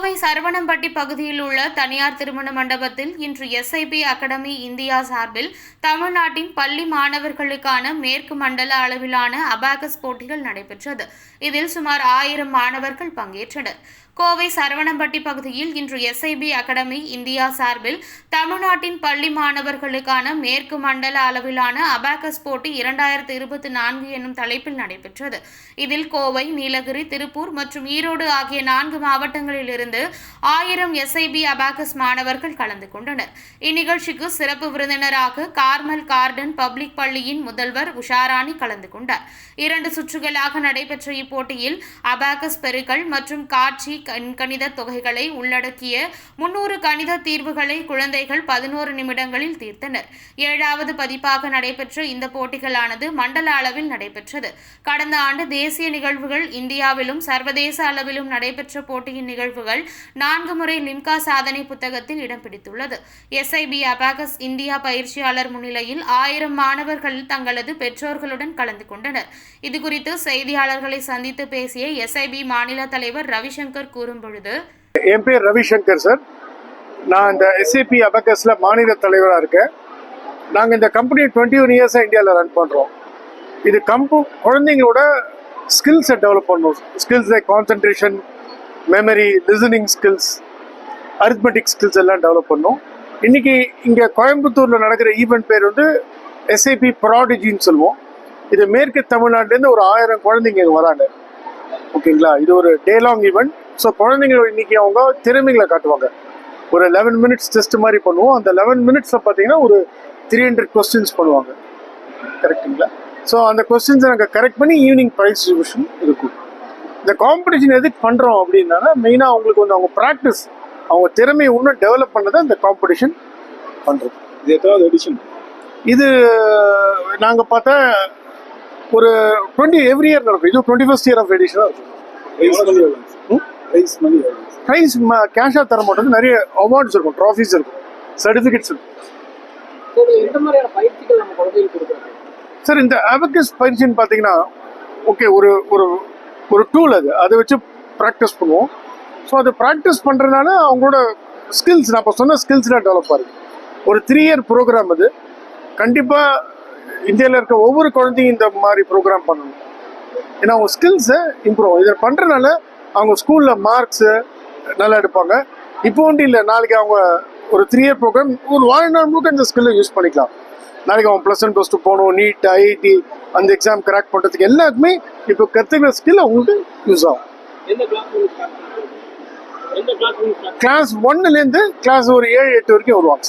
கோவை சரவணம்பட்டி பகுதியில் உள்ள தனியார் திருமண மண்டபத்தில் இன்று எஸ்ஐபி அகாடமி இந்தியா சார்பில் தமிழ்நாட்டின் பள்ளி மாணவர்களுக்கான மேற்கு மண்டல அளவிலான அபாகஸ் போட்டிகள் நடைபெற்றது. இதில் சுமார் ஆயிரம் மாணவர்கள் பங்கேற்றனர். கோவை சரவணம்பட்டி பகுதியில் இன்று எஸ்ஐபி அகாடமி இந்தியா சார்பில் தமிழ்நாட்டின் பள்ளி மாணவர்களுக்கான மேற்கு மண்டல அளவிலான அபாகஸ் போட்டி இரண்டாயிரத்து இருபத்தி நான்கு என்னும் தலைப்பில் நடைபெற்றது. இதில் கோவை நீலகிரி திருப்பூர் மற்றும் ஈரோடு ஆகிய நான்கு மாவட்டங்களிலிருந்து ஆயிரம் எஸ்ஐபி அபாகஸ் மாணவர்கள் கலந்து கொண்டனர். இந்நிகழ்ச்சிக்கு சிறப்பு விருந்தினராக கார்மல் கார்டன் பப்ளிக் பள்ளியின் முதல்வர் உஷாராணி கலந்து கொண்டார். இரண்டு சுற்றுகளாக நடைபெற்ற இப்போட்டியில் அபாகஸ் பெருக்கள் மற்றும் காட்சி கண்கணித தொகைகளை உள்ளடக்கிய முன்னூறு கணித தீர்வுகளை குழந்தைகள் பதினோரு நிமிடங்களில் தீர்த்தனர். ஏழாவது பதிப்பாக நடைபெற்ற இந்த போட்டிகளானது மண்டல அளவில் நடைபெற்றது. கடந்த ஆண்டு தேசிய நிகழ்வுகள் இந்தியாவிலும் சர்வதேச அளவிலும் நடைபெற்ற போட்டியின் நிகழ்வுகள் நான்கு முறை லிம்கா சாதனை புத்தகத்தில் இடம் பிடித்துள்ளது. எஸ்ஐபி அபாகஸ் இந்தியா பயிற்சியாளர் முன்னிலையில் ஆயிரம் மாணவர்கள் தங்களது பெற்றோர்களுடன் கலந்து கொண்டனர். இதுகுறித்து செய்தியாளர்களை சந்தித்து பேசிய எஸ்ஐபி மாநில தலைவர் ரவிசங்கர் கூறும்பொழுது என் பேர் ரவிசங்கர் சார். நான் இந்த எஸ்ஏபி அபகஸில் மாநில தலைவராக இருக்கேன். நாங்கள் இந்த கம்பெனி டுவெண்ட்டி ஒன் இயர்ஸாக இந்தியாவில் ரன் பண்ணுறோம் இது கம்பு குழந்தைங்களோட ஸ்கில்ஸை டெவலப் பண்ணணும். Skills like concentration memory listening skills arithmetic skills எல்லாம் டெவலப் பண்ணோம் இன்னைக்கு இங்கே கோயம்புத்தூரில் நடக்கிற ஈவெண்ட் பேர் வந்து எஸ்ஐபி ப்ராடிஜின்னு சொல்லுவோம். இது மேற்கு தமிழ்நாட்டிலேருந்து ஒரு ஆயிரம் குழந்தைங்க இங்கே வராங்க. ஓகேங்களா இது ஒரு டே லாங் ஈவெண்ட் ஸோ குழந்தைங்க இன்னைக்கு அவங்க திறமைகளை காட்டுவாங்க. ஒரு லெவன் மினிட்ஸ் டெஸ்ட் மாதிரி பண்ணுவோம். அந்த லெவன் மினிட்ஸில் பார்த்தீங்கன்னா ஒரு த்ரீ ஹண்ட்ரட் கொஸ்டின்ஸ் பண்ணுவாங்க. கரெக்டுங்களா ஸோ அந்த கொஸ்டின்ஸை நாங்கள் கரெக்ட் பண்ணி ஈவினிங் ப்ரைஸ் டிஸ்ட்ரிபியூஷன் இருக்கும். இந்த காம்படிஷன் எதுக்கு பண்ணுறோம் அப்படின்னா மெயினாக அவங்களுக்கு வந்து அவங்க ப்ராக்டிஸ் அவங்க திறமையை இன்னும் டெவலப் பண்ணதை இந்த காம்படிஷன் பண்ணுறோம் இது எத்தாவது எடிஷன் இது நாங்கள் பார்த்தா ஒரு டுவெண்ட்டி எவ்ரி இயர் நடக்கும். இது டுவெண்ட்டி ஃபஸ்ட் இயர் ஆஃப் எடிஷனாக இருக்கும். Prize money? பிரைஸ் கேஷாக தர மாட்டோம். நிறைய அவார்ட்ஸ் இருக்கும் ட்ராஃபீஸ் இருக்கும். சர்டிஃபிகேட்ஸ் இருக்கும். சார் இந்த அபக்கஸ் பயிற்சின்னு பார்த்தீங்கன்னா ஓகே ஒரு ஒரு ஒரு டூல் அது. அதை வச்சு ப்ராக்டிஸ் பண்ணுவோம். ஸோ அதை ப்ராக்டிஸ் பண்ணுறதுனால அவங்களோட ஸ்கில்ஸ் நான் இப்போ சொன்ன ஸ்கில்ஸ்லாம் டெவலப் ஆகுது. ஒரு த்ரீ இயர் ப்ரோக்ராம் அது. கண்டிப்பாக இந்தியாவில் இருக்க ஒவ்வொரு குழந்தையும் இந்த மாதிரி ப்ரோக்ராம் பண்ணணும். ஏன்னா அவங்க ஸ்கில்ஸை இம்ப்ரூவ் இதை பண்ணுறதுனால அவங்க ஸ்கூலில் மார்க்ஸு நல்லா எடுப்பாங்க. இப்போ ஒன்றும் இல்லை நாளைக்கு அவங்க ஒரு த்ரீ இயர் ப்ரோக்ராம் ஒரு வாழ்நாள் முழுக்க இந்த ஸ்கில்லை யூஸ் பண்ணிக்கலாம். நாளைக்கு அவன் ப்ளஸ் ஒன் ப்ளஸ் டூ போகணும் நீட் ஐஐடி அந்த எக்ஸாம் கிராக் பண்ணுறதுக்கு எல்லாருக்குமே இப்போ கற்றுக்கிற ஸ்கில் அவங்களுக்கு யூஸ் ஆகும். கிளாஸ் ஒன்னுலேருந்து கிளாஸ் ஒரு ஏழு எட்டு வரைக்கும் வருவாங்க.